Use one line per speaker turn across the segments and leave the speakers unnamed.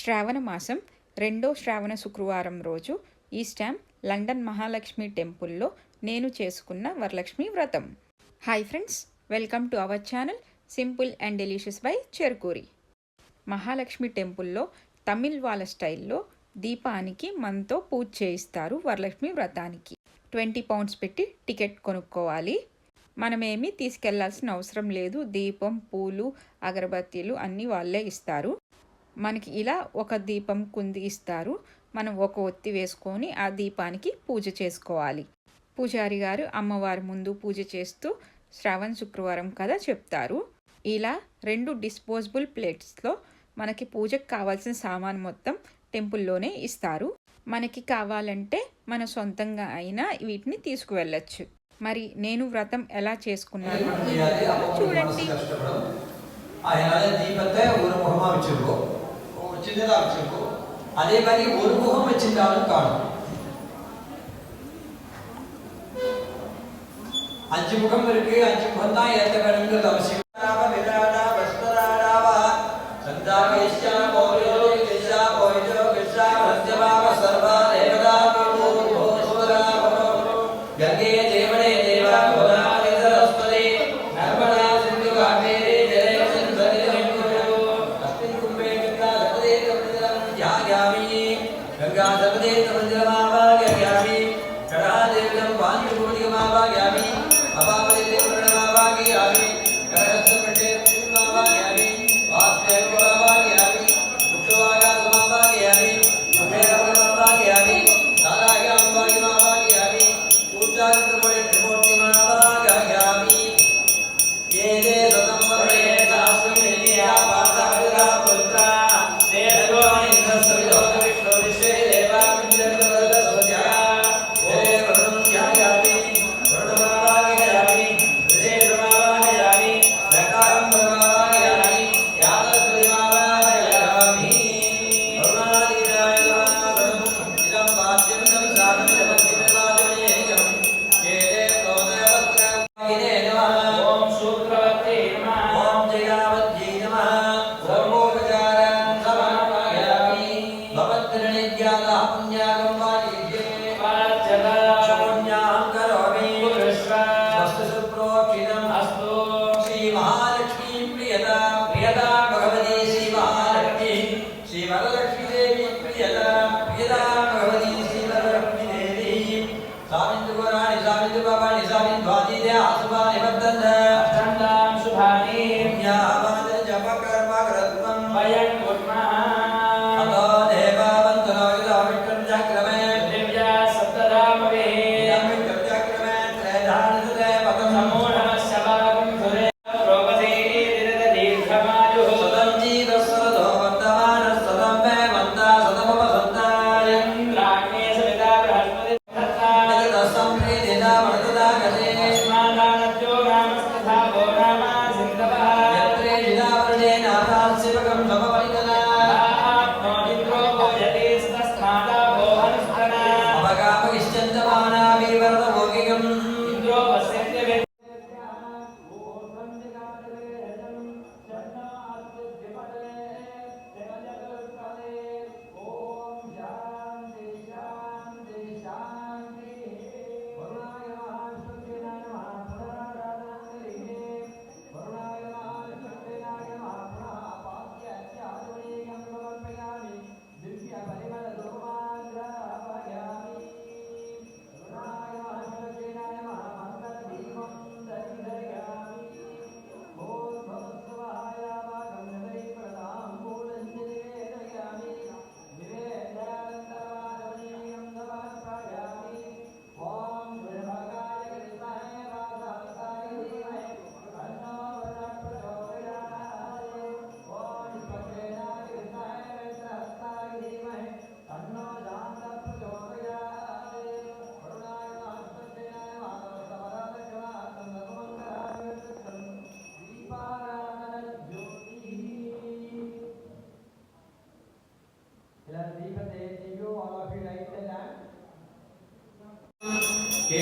శ్రావణ మాసం రెండో శ్రావణ శుక్రవారం రోజు ఈ స్టాంప్ లండన్ మహాలక్ష్మి టెంపుల్లో నేను చేసుకున్న Varalakshmi Vratam. Hi friends welcome to our channel simple and delicious by Cherukuri. Mahalakshmi టెంపుల్లో తమిళ్ వాళ్ళ స్టైల్లో దీపానికి మనతో పూజ చేయిస్తారు వరలక్ష్మి వ్రతానికి. ట్వంటీ పౌండ్స్ పెట్టి టికెట్ కొనుక్కోవాలి. మనమేమీ తీసుకెళ్ళాల్సిన అవసరం లేదు. దీపం పూలు అగరబత్తీలు అన్నీ వాళ్ళే ఇస్తారు. మనకి ఇలా ఒక దీపం కుంది ఇస్తారు. మనం ఒక ఒత్తి వేసుకొని ఆ దీపానికి పూజ చేసుకోవాలి. పూజారి గారు అమ్మవారి ముందు పూజ చేస్తూ శ్రావణ్ శుక్రవారం కథ చెప్తారు. ఇలా రెండు డిస్పోజబుల్ ప్లేట్స్లో మనకి పూజకు కావాల్సిన సామాన్ మొత్తం టెంపుల్లోనే ఇస్తారు. మనకి కావాలంటే మన సొంతంగా అయినా వీటిని తీసుకువెళ్ళచ్చు. మరి నేను వ్రతం ఎలా చేసుకున్నాను? చూడండి.
அதனால வச்சிருக்கோம். அதே மாதிரி ஒரு முகம் வச்சிருந்தாலும் காணும். அஞ்சு முகம் இருக்கு அஞ்சு முகம் தான் ஏற்ற வேணுங்கிறது அவசியம்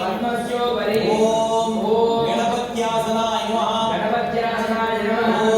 पद्मस्योपरि ॐ गणपत्यासनाय नमः गणपत्यासनाय नमः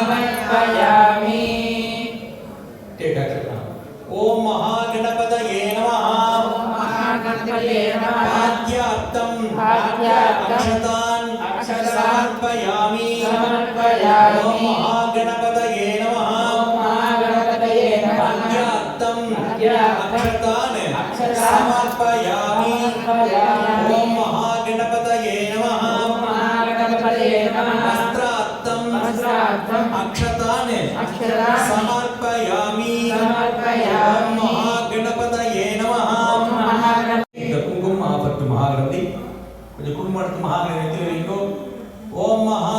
समर्पयामि। टेका ओम महागणपतये नमः। महागणपतये नमः। आद्याप्तं आद्याप्तं समर्पयामि। समर्पयामि। ओम महागणपतये नमः। महागणपतये नमः। आद्याप्तं अक्षतान् समर्पयामि।
समर्पयामि।
అక్షతానే సమర్పయామి మహాగణపతయే నమః இந்த குங்குமம் ஆபத்து மகாகிரந்தி கொஞ்சம் குங்குமம் எடுத்து மகாகிரந்தி வைக்கும் ஓம்
மகா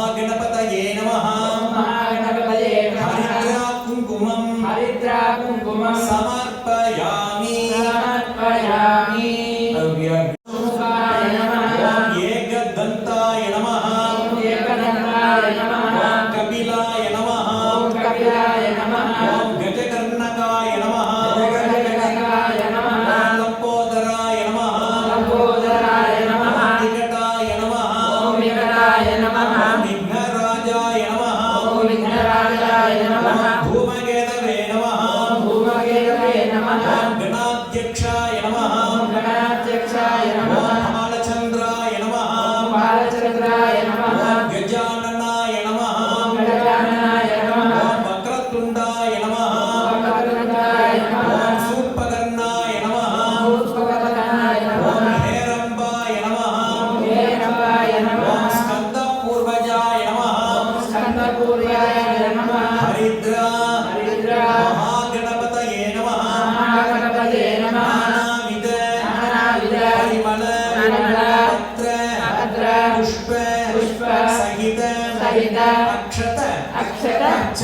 பிரதானாத்யக்ஷாய
நமஹா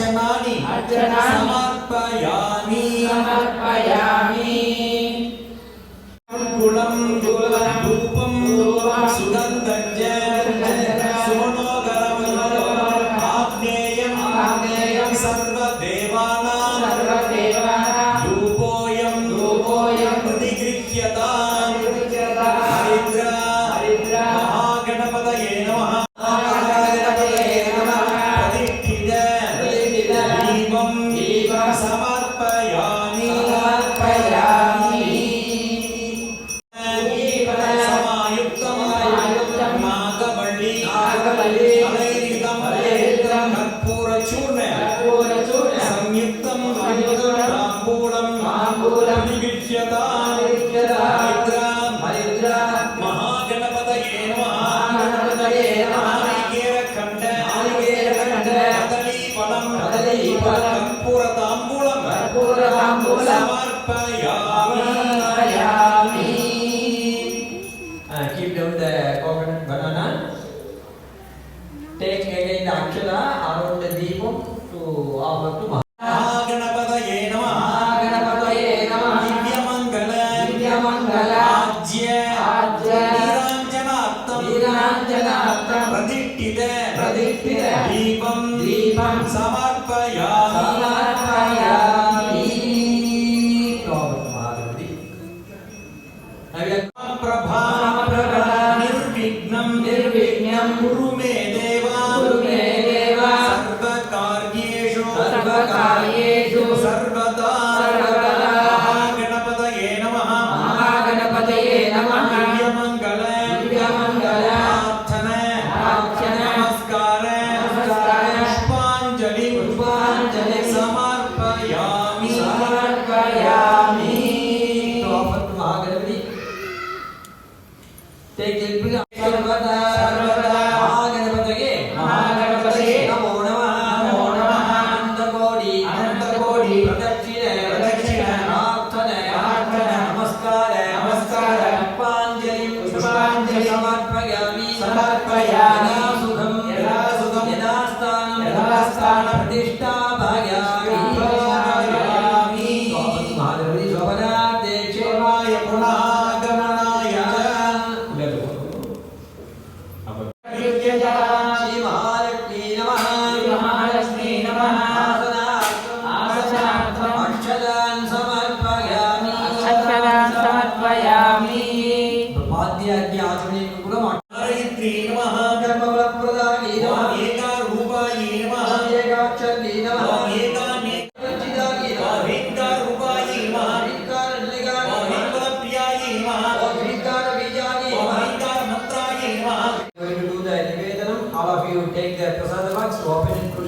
అర్చనాని సమర్పయామి.
సమర్పయామి.
മാഘ ánimo.
పాద్యాజ్ఞ ఆచరణీయం కూడా
గాయత్రీ నమః
కర్మఫలప్రదాయే నమః
నమః
నమః నమః
నమః
నమః
నమః
నమః
నమః
Going to do the Nivedanam. All of you take the prasada box, open it.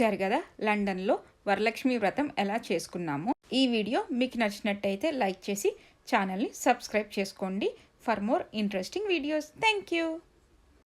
చూశారు కదా? లండన్లో వరలక్ష్మి వ్రతం ఎలా చేసుకున్నామో. ఈ వీడియో మీకు నచ్చినట్టయితే లైక్ చేసి ఛానల్ని సబ్స్క్రైబ్ చేసుకోండి. For more interesting videos. Thank you